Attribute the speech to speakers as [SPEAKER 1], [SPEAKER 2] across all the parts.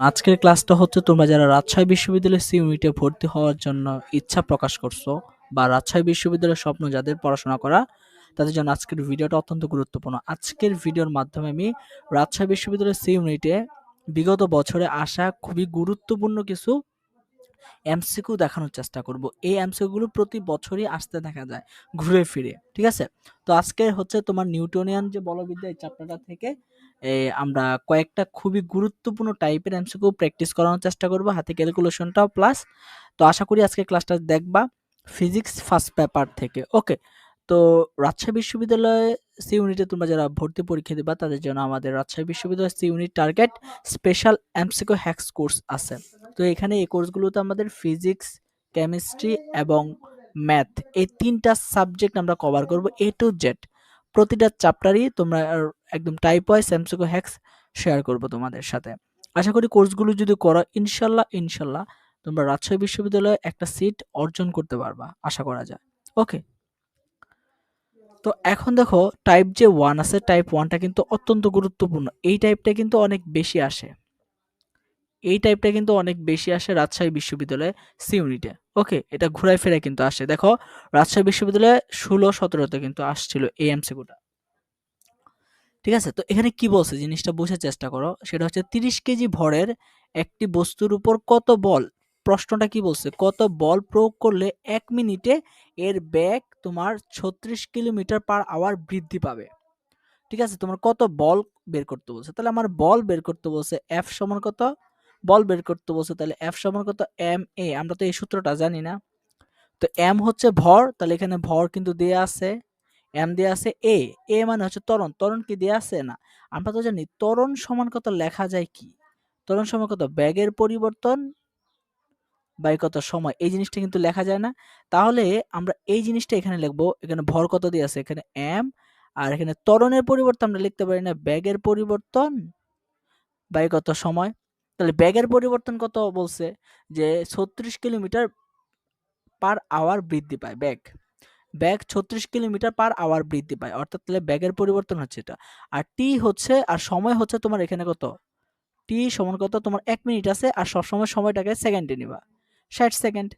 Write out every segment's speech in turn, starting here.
[SPEAKER 1] আজকের ক্লাসটা হচ্ছে তোমরা যারা রাজশাহী বিশ্ববিদ্যালয়ের সি ইউনিটে ভর্তি হওয়ার জন্য ইচ্ছা প্রকাশ করছ বা রাজশাহী বিশ্ববিদ্যালয়ের স্বপ্ন যাদের পড়াশোনা করা, তাদের জন্য আজকের ভিডিওটা অত্যন্ত গুরুত্বপূর্ণ। আজকের ভিডিওর মাধ্যমে আমি রাজশাহী বিশ্ববিদ্যালয়ের সি ইউনিটে বিগত বছরে আসা খুবই গুরুত্বপূর্ণ কিছু এমসিকিউ দেখানোর চেষ্টা করব। এই এমসিকিউগুলো প্রতি বছরই আসতে দেখা যায়, ঘুরে ফিরে, ঠিক আছে? তো আজকে হচ্ছে তোমার নিউটনিয়ান যে বলবিদ্যা এই চ্যাপ্টারটা থেকে আমরা কয়েকটা খুবই গুরুত্বপূর্ণ টাইপের এমসিকিউ প্র্যাকটিস করানোর চেষ্টা করব, হাতে ক্যালকুলেশনটাও প্লাস তো আশা করি আজকে ক্লাসটা দেখবা ফিজিক্স ফার্স্ট পেপার থেকে ওকে তো রাজশাহী বিশ্ববিদ্যালয়ে সি ইউনিটে তোমরা যারা ভর্তি পরীক্ষা দিবা, তাদের জন্য আমাদের রাজশাহী বিশ্ববিদ্যালয় C unit target special MCQ hacks course আছে। তো এখানে এই কোর্সগুলোতে আমাদের ফিজিক্স কেমিস্ট্রি এবং ম্যাথ এই তিনটা সাবজেক্ট আমরা কভার করব এ টু জেড প্রতিটা চ্যাপ্টারই তোমরা একদম type wise MCQ hacks share করব তোমাদের সাথে। আশা করি কোর্সগুলো যদি করো, ইনশাল্লাহ ইনশাল্লাহ তোমরা রাজশাহী বিশ্ববিদ্যালয়ে একটা সিট অর্জন করতে পারবা, আশা করা যায়। ওকে তো এখন দেখো টাইপ যে ওয়ান আছে টাইপ ওয়ানটা কিন্তু অত্যন্ত গুরুত্বপূর্ণ। এই টাইপটা কিন্তু অনেক বেশি আসে। এই টাইপটা কিন্তু অনেক বেশি আসে রাজশাহী বিশ্ববিদ্যালয়ে সি ইউনিটে ওকে এটা ঘুরায় ফেরা কিন্তু আসে। দেখো, রাজশাহী বিশ্ববিদ্যালয়ে ষোলো সতেরোতে কিন্তু আসছিল এই এমসিকিউটা ঠিক আছে? তো এখানে কি বলছে? জিনিসটা বোঝার চেষ্টা করো। সেটা হচ্ছে তিরিশ কেজি ভরের একটি বস্তুর উপর কত বল? প্রশ্নটা কি বলছে? কত বল প্রয়োগ করলে এক মিনিটে এর ব্যাগ তোমার ছত্রিশ কিলোমিটার পার আওয়ার বৃদ্ধি পাবে? ঠিক আছে? তোমার কত বল বের করতে বলছে? তাহলে আমার বল বের করতে বলছে এফ সমান কত? বল বের করতে বলছে তাহলে এফ সমান কত? এম এ আমরা তো এই সূত্রটা জানি না। তো এম হচ্ছে ভর। তাহলে এখানে ভর কিন্তু দেয়া আছে। এম দেওয়া আছে এ এ মানে হচ্ছে তরণ তরণ কি দেওয়া আছে? না। আমরা তো জানি তরণ সমান কত লেখা যায় কি? তরণ সমান কত? ব্যাগের পরিবর্তন বাই কত? সময়। এই জিনিসটা কিন্তু লেখা যায় না। তাহলে আমরা এই জিনিসটা এখানে লিখব। এখানে ভর কত দিয়ে আছে? এখানে এম আর এখানে তরণের পরিবর্তন আমরা লিখতে পারি না। ব্যাগের পরিবর্তন বাই কত? সময়। তাহলে ব্যাগের পরিবর্তন কত বলছে? যে ছত্রিশ কিলোমিটার পার আওয়ার বৃদ্ধি পায় ব্যাগ। ব্যাগ ছত্রিশ কিলোমিটার পার আওয়ার বৃদ্ধি পায়। অর্থাৎ তাহলে ব্যাগের পরিবর্তন হচ্ছে এটা। আর টি হচ্ছে, আর সময় হচ্ছে তোমার এখানে কত? টি সমান কত? তোমার এক মিনিট আছে, আর সবসময় সময়টাকে সেকেন্ডে নিবা। ষাট সেকেন্ড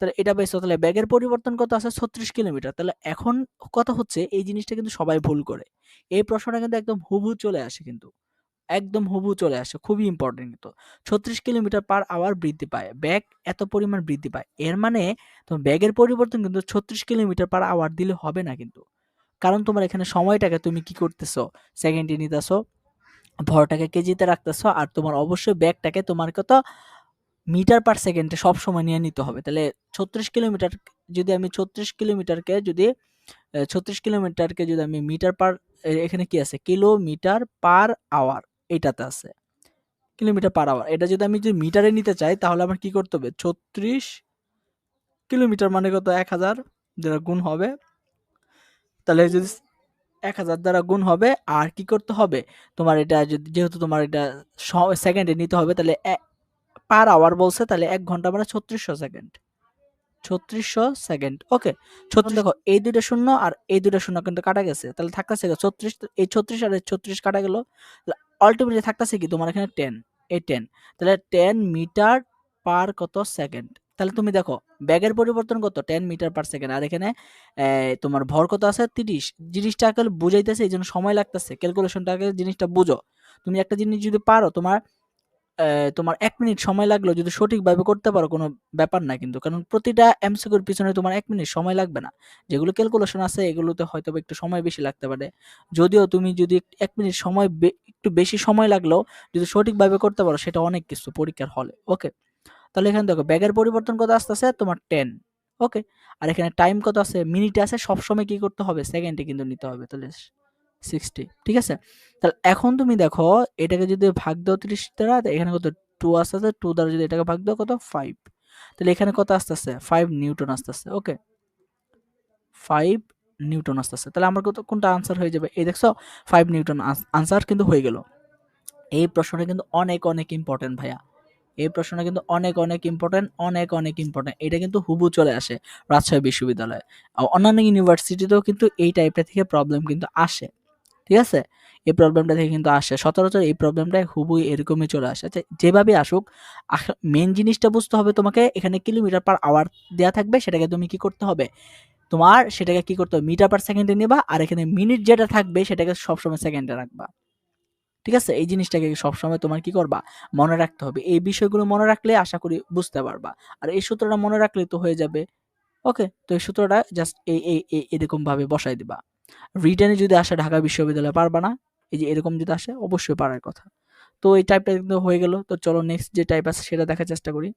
[SPEAKER 1] তাহলে এটা পাইছো তাহলে ব্যাগের পরিবর্তন কত আছে? ছত্রিশ কিলোমিটার। তাহলে এখন কথা হচ্ছে? এই জিনিসটা কিন্তু সবাই ভুল করে। এই প্রশ্নটা কিন্তু একদম হুবহু চলে আসে কিন্তু। একদম হুবহু চলে আসে, খুবই ইম্পর্টেন্ট কিন্তু। ছত্রিশ কিলোমিটার পার আওয়ার বৃদ্ধি পায়, ব্যাগ এত পরিমাণ বৃদ্ধি পায়। এর মানে তোমার ব্যাগের পরিবর্তন কিন্তু ছত্রিশ কিলোমিটার পার আওয়ার দিলে হবে না কিন্তু। কারণ তোমার এখানে সময়টাকে তুমি কি করতেছো? সেকেন্ডে নিতেছো, ভরটাকে কেজিতে রাখতেছো আর তোমার অবশ্যই ব্যাগটাকে তোমার কত মিটার পার সেকেন্ডে সব সময় নিয়ে নিতে হবে। তাহলে ছত্রিশ কিলোমিটার যদি আমি ছত্রিশ কিলোমিটারকে যদি ছত্রিশ কিলোমিটারকে যদি আমি মিটার পার এখানে কি আছে? কিলোমিটার পার আওয়ার এটাতে আছে। কিলোমিটার পার আওয়ার এটা যদি আমি যদি মিটারে নিতে চাই, তাহলে আমার কি করতে হবে? ছত্রিশ কিলোমিটার মানে কত? এক হাজার যেটা গুণ হবে। তাহলে যদি এক হাজার দ্বারা গুণ হবে, আর কি করতে হবে? তোমার এটা যদি, যেহেতু তোমার এটা সেকেন্ডে নিতে হবে, তাহলে পার আওয়ার বলছে, তাহলে এক ঘণ্টা মানে ছত্রিশশো সেকেন্ড ছত্রিশশো সেকেন্ড ওকে ছত্রিশ দেখো, এই দুইটা শূন্য আর এই দুইটা শূন্য কিন্তু কাটা গেছে। তাহলে থাকতেছে ছত্রিশ, এই ছত্রিশ আর এই ছত্রিশ কাটা গেল। আলটিমেটলি থাকতেছে কি? তোমার এখানে টেন এই টেন তাহলে টেন মিটার পার কত সেকেন্ড তাহলে তুমি দেখো, ব্যাগের পরিবর্তন কত? টেন মিটার পার সেকেন্ড আর এখানে তোমার ভর কত আছে? তিরিশ. জিনিসটা বুঝাইতেছে, এই জন্য সময় লাগতেছে। ক্যালকুলেশনটাকে জিনিসটা বুঝো। তুমি একটা জিনিস যদি পারো, তোমার তোমার এক মিনিট সময় লাগলেও যদি সঠিকভাবে করতে পারো, কোনো ব্যাপার না কিন্তু। কারণ প্রতিটা এমসিকিউর পিছনে তোমার এক মিনিট সময় লাগবে না। যেগুলো ক্যালকুলেশন আছে, এগুলোতে হয়তো একটু সময় বেশি লাগতে পারে। যদিও তুমি যদি এক মিনিট সময় একটু বেশি সময় লাগলেও যদি সঠিকভাবে করতে পারো, সেটা অনেক কিছু পরীক্ষার হলে। ওকে তাহলে এখানে দেখো, ব্যাগের পরিবর্তন কত আসতে আছে তোমার টেন ওকে আর এখানে টাইম কত আছে? মিনিটে আছে, সবসময় কি করতে হবে? সেকেন্ডে কিন্তু নিতে হবে। তাহলে সিক্সটি ঠিক আছে? তাহলে এখন তুমি দেখো, এটাকে যদি ভাগ দাও তিরিশ দ্বারা এখানে কত টু আসতে আছে টু দ্বারা যদি এটাকে ভাগ দাও কত? ফাইভ তাহলে এখানে কত আসতেছে? ফাইভ নিউটন আসতেছে ওকে ফাইভ নিউটন আসতেছে। তাহলে আমার কত কোনটা আনসার হয়ে যাবে? এই দেখছ ফাইভ নিউটন আনসার কিন্তু হয়ে গেল। এই প্রশ্নটা কিন্তু অনেক অনেক ইম্পর্টেন্ট ভাইয়া। এই প্রশ্নটা কিন্তু অনেক অনেক ইম্পর্টেন্ট অনেক অনেক ইম্পর্টেন্ট এটা কিন্তু হুবু চলে আসে রাজশাহী বিশ্ববিদ্যালয়ে। অন্যান্য ইউনিভার্সিটিতেও কিন্তু এই টাইপটা থেকে প্রবলেম কিন্তু আসে। ঠিক আছে? এই প্রবলেমটা থেকে কিন্তু আসে। সচরাচর এই প্রবলেমটাই হুবই এরকমই চলে আসে। আচ্ছা যেভাবে আসুক মেন জিনিসটা বুঝতে হবে তোমাকে, এখানে কিলোমিটার পার আওয়ার দেওয়া থাকবে, সেটাকে তুমি কি করতে হবে? তোমার সেটাকে কি করতে হবে? মিটার পার সেকেন্ডে নেবা, আর এখানে মিনিট যেটা থাকবে, সেটাকে সবসময় সেকেন্ডে রাখবা। ঠিক আছে? এই জিনিসটাকে সবসময় তোমার কি করবা? মনে রাখতে হবে। এই বিষয়গুলো মনে রাখলে আশা করি বুঝতে পারবা। আর এই সূত্রটা মনে রাখলে তো হয়ে যাবে। ওকে তো এই সূত্রটা জাস্ট এই এই এই এরকম ভাবে বসাই দিবা। রিটার্নে যদি আসে ঢাকা বিশ্ববিদ্যালয়ে, পারবা না? এই যে এরকম যদি আসে, অবশ্যই পারার কথা। তো এই টাইপটা কিন্তু হয়ে গেল। তো চলো নেক্সট যে টাইপ আছে, সেটা দেখার চেষ্টা করি।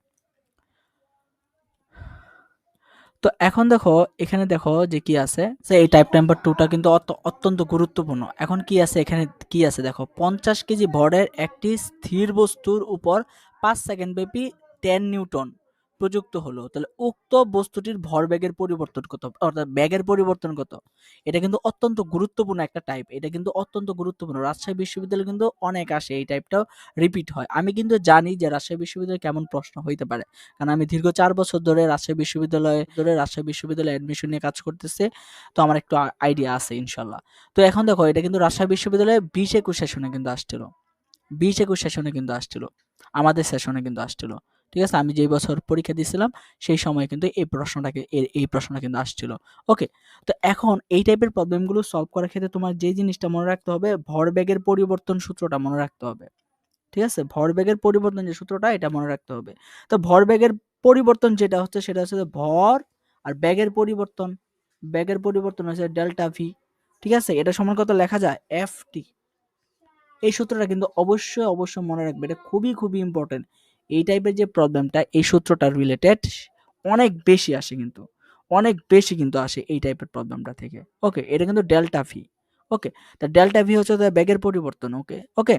[SPEAKER 1] তো এখন দেখো, এখানে দেখো যে কি আছে? এই টাইপ নাম্বার টুটা কিন্তু অত্যন্ত গুরুত্বপূর্ণ। এখন কি আছে এখানে, কি আছে দেখো? পঞ্চাশ কেজি ভরের একটি স্থির বস্তুর উপর পাঁচ সেকেন্ড ব্যাপী টেন নিউটন। প্রযুক্ত হলো, তাহলে উক্ত বস্তুটির ভরবেগের পরিবর্তন কত? অর্থাৎ ব্যাগের পরিবর্তন কত? এটা কিন্তু অত্যন্ত গুরুত্বপূর্ণ একটা টাইপ এটা কিন্তু অত্যন্ত গুরুত্বপূর্ণ। রাজশাহী বিশ্ববিদ্যালয়ে কিন্তু অনেক আসে এই টাইপটাও রিপিট হয়। আমি কিন্তু জানি যে রাজশাহী বিশ্ববিদ্যালয়ে কেমন প্রশ্ন হইতে পারে। কারণ আমি দীর্ঘ চার বছর ধরে রাজশাহী বিশ্ববিদ্যালয়ে, ধরে রাজশাহী বিশ্ববিদ্যালয়ে অ্যাডমিশন নিয়ে কাজ করতেছে। তো আমার একটু আইডিয়া আছে ইনশাল্লাহ। তো এখন দেখো, এটা কিন্তু রাজশাহী বিশ্ববিদ্যালয়ে বিশ একুশ সেশনে কিন্তু আসছিল। বিশ একুশ সেশনে কিন্তু আসছিল। আমাদের সেশনে কিন্তু আসছিল। ঠিক আছে? আমি যেই বছর পরীক্ষা দিয়েছিলাম, সেই সময় কিন্তু এই প্রশ্নটাকে এই প্রশ্নটা কিন্তু আসছিল। ওকে? তো এখন এই টাইপের প্রবলেমগুলো সলভ করার ক্ষেত্রে তোমার যে জিনিসটা মনে রাখতে হবে, ভরবেগের পরিবর্তন সূত্রটা মনে রাখতে হবে। ঠিক আছে? ভরবেগের পরিবর্তন যে সূত্রটা, এটা মনে রাখতে হবে। তো ভরবেগের পরিবর্তন যেটা হচ্ছে, সেটা হচ্ছে ভর আর ব্যাগের পরিবর্তন। ব্যাগের পরিবর্তন হচ্ছে ডেল্টা ভি ঠিক আছে? এটা সমান কত লেখা যায়? এফ টি এই সূত্রটা কিন্তু অবশ্যই অবশ্যই মনে রাখবে। এটা খুবই খুবই ইম্পর্টেন্ট এই টাইপের যে প্রবলেমটা এই সূত্রটা রিলেটেড অনেক বেশি আসে কিন্তু। অনেক বেশি কিন্তু আসে এই টাইপের প্রবলেমটা থেকে। ওকে এটা কিন্তু ডেল্টা ভি ওকে তা ডেল্টা ভি হচ্ছে ব্যাগের পরিবর্তন। ওকে ওকে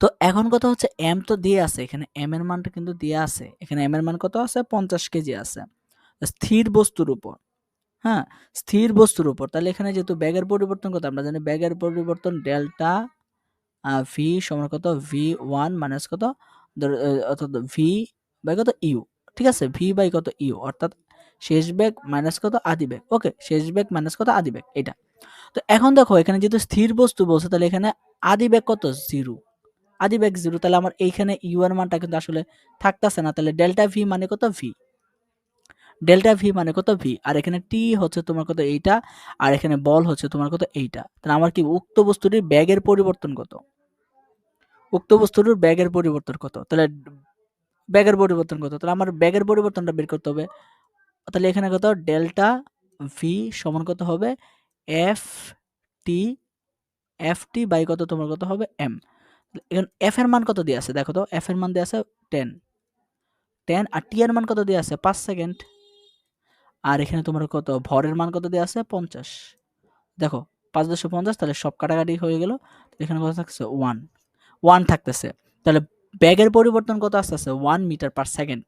[SPEAKER 1] তো এখন কথা হচ্ছে এম তো দিয়ে আছে, এখানে এম এর মানটা কিন্তু দিয়ে আছে। এখানে এম এর মান কত আছে? পঞ্চাশ কেজি আছে। স্থির বস্তুর উপর হ্যাঁ? স্থির বস্তুর উপর। তাহলে এখানে যেহেতু ব্যাগের পরিবর্তন কত, আমরা জানি ব্যাগের পরিবর্তন ডেল্টা ভি সমান কত? ভি ওয়ান মাইনাস কত? অর্থাৎ ভি বাই কত ইউ ঠিক আছে? ভি বাই কত ইউ অর্থাৎ শেষ ব্যাগ মাইনাস কত আদি ব্যাগ ওকে শেষ ব্যাগ মাইনাস কত আদি ব্যাগ এটা তো এখন দেখো, এখানে যেহেতু স্থির বস্তু বলছে, তাহলে এখানে আদি ব্যাগ কত? জিরো আদি ব্যাগ জিরো তাহলে আমার এইখানে ইউ এর মানটা কিন্তু আসলে থাকতেছে না, তাহলে ডেল্টা ভি মানে কত ভি ডেল্টা ভি মানে কত ভি আর এখানে টি হচ্ছে তোমার কত এইটা, আর এখানে বল হচ্ছে তোমার কত এইটা। তাহলে আমার কি উক্ত বস্তুটির ব্যাগের পরিবর্তন কত? উক্ত বস্তুটির ব্যাগের পরিবর্তন কত? তাহলে ব্যাগের পরিবর্তন কত? তাহলে আমার ব্যাগের পরিবর্তনটা বের করতে হবে। তাহলে এখানে কত? ডেল্টা ভি সমান কত হবে? F T F T by কত? তোমার কত হবে? এম এখন এফ এর মান কত দিয়ে আছে? দেখো তো এফ এর মান দিয়ে আছে টেন টেন আর টি এর মান কত দিয়ে আছে? পাঁচ সেকেন্ড আর এখানে তোমার কত? ভরের মান কত দিয়ে আছে? পঞ্চাশ। দেখো, পাঁচ দশশো পঞ্চাশ, তাহলে সব কাটাকাটি হয়ে গেল। এখানে কত থাকছে? ওয়ান ওয়ান থাকতেছে। তাহলে ব্যাগের পরিবর্তন কত আসতে আছে one metre per second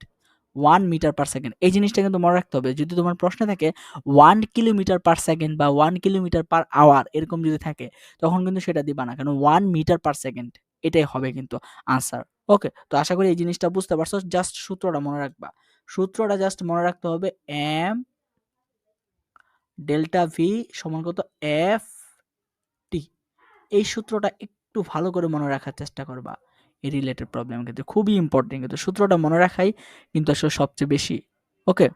[SPEAKER 1] one metre per second এই জিনিসটা কিন্তু মনে রাখতে হবে, যদি তোমার প্রশ্ন থাকে ওয়ান কিলোমিটার পার সেকেন্ড বা ওয়ান কিলোমিটার পার আওয়ার এরকম যদি থাকে, তখন কিন্তু সেটা দিবা না, কারণ ওয়ান মিটার পার সেকেন্ড এটাই হবে কিন্তু আনসার ওকে তো আশা করি এই জিনিসটা বুঝতে পারছ জাস্ট সূত্রটা মনে রাখবা। সূত্রটা জাস্ট মনে রাখতে হবে এম ডেল্টা ভি সমান কত? এফ টি এই সূত্রটা একটু ভালো করে মনে রাখার চেষ্টা করবা। এই রিলেটেড প্রবলেম ক্ষেত্রে খুবই ইম্পর্টেন্ট কিন্তু সূত্রটা মনে রাখাই কিন্তু আসলে সবচেয়ে বেশি। ওকে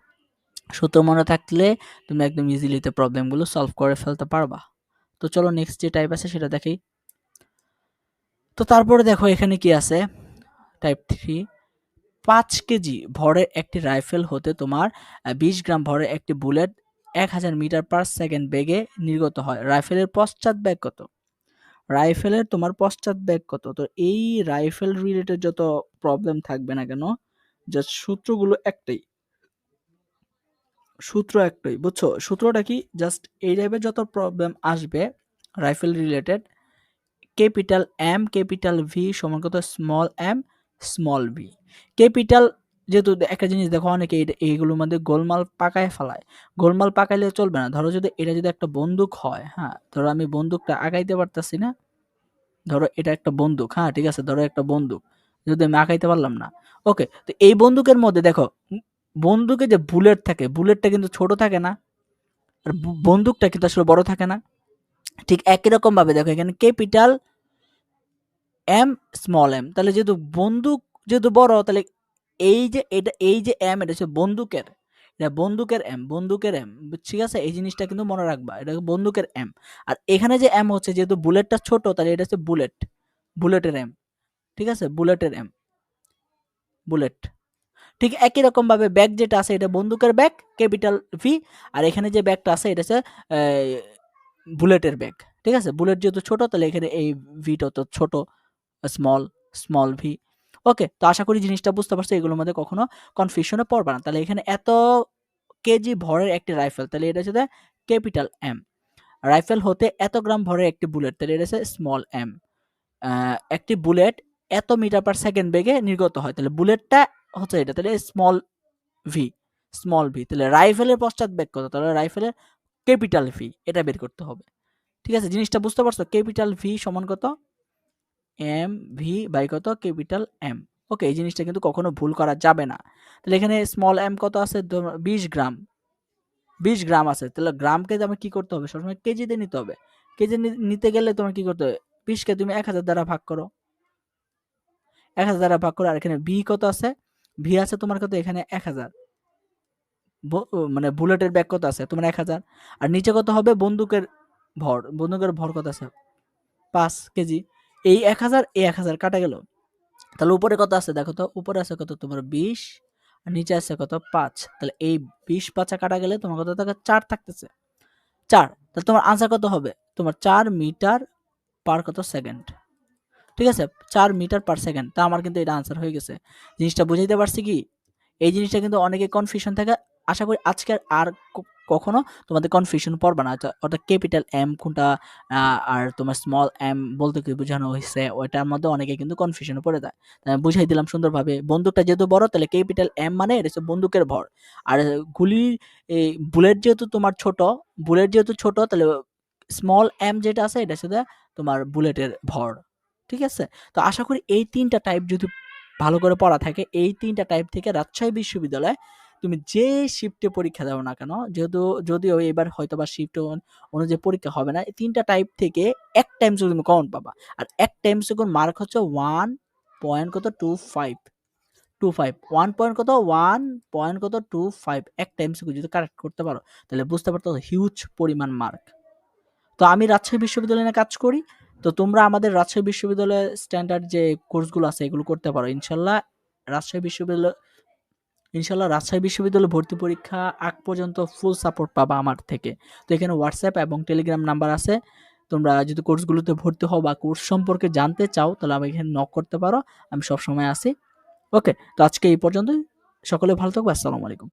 [SPEAKER 1] সূত্র মনে থাকলে তুমি একদম ইজিলিতে প্রবলেমগুলো সলভ করে ফেলতে পারবা। তো চলো নেক্সট যে টাইপ আছে সেটা দেখি। তো তারপরে দেখো এখানে কি আছে? টাইপ থ্রি পাঁচ কেজি ভরের একটি রাইফেল হতে তোমার বিশ গ্রাম ভরের একটি বুলেট এক হাজার মিটার পার সেকেন্ড বেগে নির্গত হয়। রাইফেলের পশ্চাৎ ব্যাগ কত? রাইফেলের তোমার পশ্চাৎ ব্যাগ কত? তো এই রাইফেল রিলেটেড যত প্রবলেম থাকবে না কেন জাস্ট সূত্রগুলো একটাই। সূত্র একটাই, বুঝছ? সূত্রটা কি? জাস্ট এই টাইপের যত প্রবলেম আসবে rifle related capital M capital V সমান কত? Small M small V capital যেহেতু একটা জিনিস দেখো, অনেকে এইগুলোর মধ্যে গোলমাল পাকায় ফেলায়। গোলমাল পাকাইলে চলবে না। ধরো যদি এটা যদি একটা বন্দুক হয় হ্যাঁ ধরো আমি বন্দুকটা আগাইতে পারতাছি না, ধরো এটা একটা বন্দুক হ্যাঁ ঠিক আছে, ধরো একটা বন্দুক, যদি আমি আঁকাইতে পারলাম না, ওকে, তো এই বন্দুকের মধ্যে দেখো বন্দুকে যে বুলেট থাকে, বুলেটটা কিন্তু ছোট থাকে না, আর বন্দুকটা কিন্তু আসলে বড় থাকে না। ঠিক একই রকম ভাবে দেখো, এখানে ক্যাপিটাল এম, স্মল এম, তাহলে যেহেতু বন্দুক যেহেতু বড়, তাহলে এই যে এটা, এই যে এম এটা হচ্ছে বন্দুকের। এটা বন্দুকের এম বন্দুকের এম ঠিক আছে? এই জিনিসটা কিন্তু মনে রাখবা, এটা বন্দুকের এম আর এখানে যে এম হচ্ছে, যেহেতু বুলেটটা ছোট, তাহলে এটা হচ্ছে বুলেট, বুলেটের এম ঠিক আছে? বুলেটের এম বুলেট। ঠিক একই রকম ভাবে ব্যাগ যেটা আছে, এটা বন্দুকের ব্যাগ, ক্যাপিটাল ভি আর এখানে যে ব্যাগটা আছে, এটা হচ্ছে বুলেটের ব্যাগ, ঠিক আছে? বুলেট যেহেতু ছোট, তাহলে এখানে এই ভিটা তো ছোট স্মল স্মল ভি ওকে তো আশা করি জিনিসটা বুঝতে পারছ, এগুলোর মধ্যে কখনো কনফিউশনে পড়বে না। তাহলে এখানে এত কেজি ভরের একটি রাইফেল তাহলে এটা হচ্ছে ক্যাপিটাল এম রাইফেল হতে এত গ্রাম ভরের একটি বুলেট তাহলে এটা হচ্ছে স্মল এম একটি বুলেট এত মিটার পার সেকেন্ড বেগে নির্গত হয়, তাহলে বুলেটটা হচ্ছে এটা, তাহলে স্মল ভি স্মল ভি তাহলে রাইফেলের পশ্চাৎ বেগ কত? তাহলে রাইফেলের ক্যাপিটাল ভি এটা বের করতে হবে। ঠিক আছে, জিনিসটা বুঝতে পারছ? ক্যাপিটাল ভি সমান কত? এম ভি বাই কত? ক্যাপিটাল এম ওকে এই জিনিসটা কিন্তু কখনো ভুল করা যাবে না। তাহলে এখানে স্মল এম কত আছে? বিশ গ্রাম। বিশ গ্রাম আছে। তাহলে গ্রামকে আমার কি করতে হবে? সবসময় কেজিতে নিতে হবে। কেজি নিতে গেলে তোমার কি করতে হবে? বিশকে তুমি এক হাজার দ্বারা ভাগ করো। এক হাজার দ্বারা ভাগ করো। আর এখানে ভি কত আছে? ভি আছে তোমার কত? এখানে এক হাজার। মানে বুলেটের ব্যাগ কত আছে? তোমার এক হাজার। আর নিচে কত হবে? বন্দুকের ভর। বন্দুকের ভর কত আছে? পাঁচ কেজি। এই এক হাজার, এই এক হাজার কাটা গেল। তাহলে উপরে কত আছে? দেখো তো, উপরে আছে কত? তোমার বিশ, আর নিচে আছে কত? পাঁচ। তাহলে এই বিশ পাঁচা কাটা গেলে তোমার কত থাকে? চার থাকতেছে। চার। তাহলে তোমার আনসার কত হবে? তোমার চার মিটার পার কত সেকেন্ড? ঠিক আছে? চার মিটার পার সেকেন্ড। তা আমার কিন্তু এটা আনসার হয়ে গেছে। জিনিসটা বুঝাইতে পারছি কি? এই জিনিসটা কিন্তু অনেকে কনফিউশন থাকে। আশা করি আজকের আর কখনো তোমাদের কনফিউশন পড়বে না। অর্থাৎ ক্যাপিটাল এম কোনটা আর তোমার স্মল এম বলতে কি বোঝানো হয়েছে ওইটার মধ্যে অনেকে কিন্তু কনফিউশনে পড়ে যায়। বুঝাই দিলাম সুন্দরভাবে, বন্দুকটা যেহেতু বড়, তাহলে ক্যাপিটাল এম মানে এটা হচ্ছে বন্দুকের ভর। আর গুলি, এই বুলেট যেহেতু তোমার ছোট বুলেট যেহেতু ছোট, তাহলে স্মল এম যেটা আছে, এটা হচ্ছে তোমার বুলেটের ভর। ঠিক আছে? তো আশা করি এই তিনটা টাইপ যদি ভালো করে পড়া থাকে, এই তিনটা টাইপ থেকে রাজশাহী বিশ্ববিদ্যালয় তুমি যে শিফটে পরীক্ষা দাও না কেন, যেহেতু যদিও এবার হয়তো বা শিফট অনুযায়ী পরীক্ষা হবে না তিনটা টাইপ থেকে এক টাইমস তুমি কমন পাবা। আর এক টাইমস কোন মার্ক হচ্ছে ওয়ান পয়েন্ট কত? Two five two five one point কত? ওয়ান পয়েন্ট কত? টু ফাইভ এক টাইম টাইমস যদি কারেক্ট করতে পারো, তাহলে বুঝতে পারতো হিউজ পরিমাণ মার্ক তো আমি রাজশাহী বিশ্ববিদ্যালয়ে কাজ করি, তো তোমরা আমাদের রাজশাহী বিশ্ববিদ্যালয়ের স্ট্যান্ডার্ড যে কোর্সগুলো আছে, এগুলো করতে পারো। ইনশাল্লাহ রাজশাহী বিশ্ববিদ্যালয় ইনশাল্লাহ রাজশাহী বিশ্ববিদ্যালয় ভর্তি পরীক্ষা আগ পর্যন্ত ফুল সাপোর্ট পাবা আমার থেকে। তো এখানে হোয়াটসঅ্যাপ এবং টেলিগ্রাম নাম্বার আছে। তোমরা যদি কোর্সগুলোতে ভর্তি হও বা কোর্স সম্পর্কে জানতে চাও, তাহলে আমি এখানে নক করতে পারো। আমি সব সময় আসি। ওকে তো আজকে এই পর্যন্তই। সকলে ভালো থাকব আসসালামু আলাইকুম।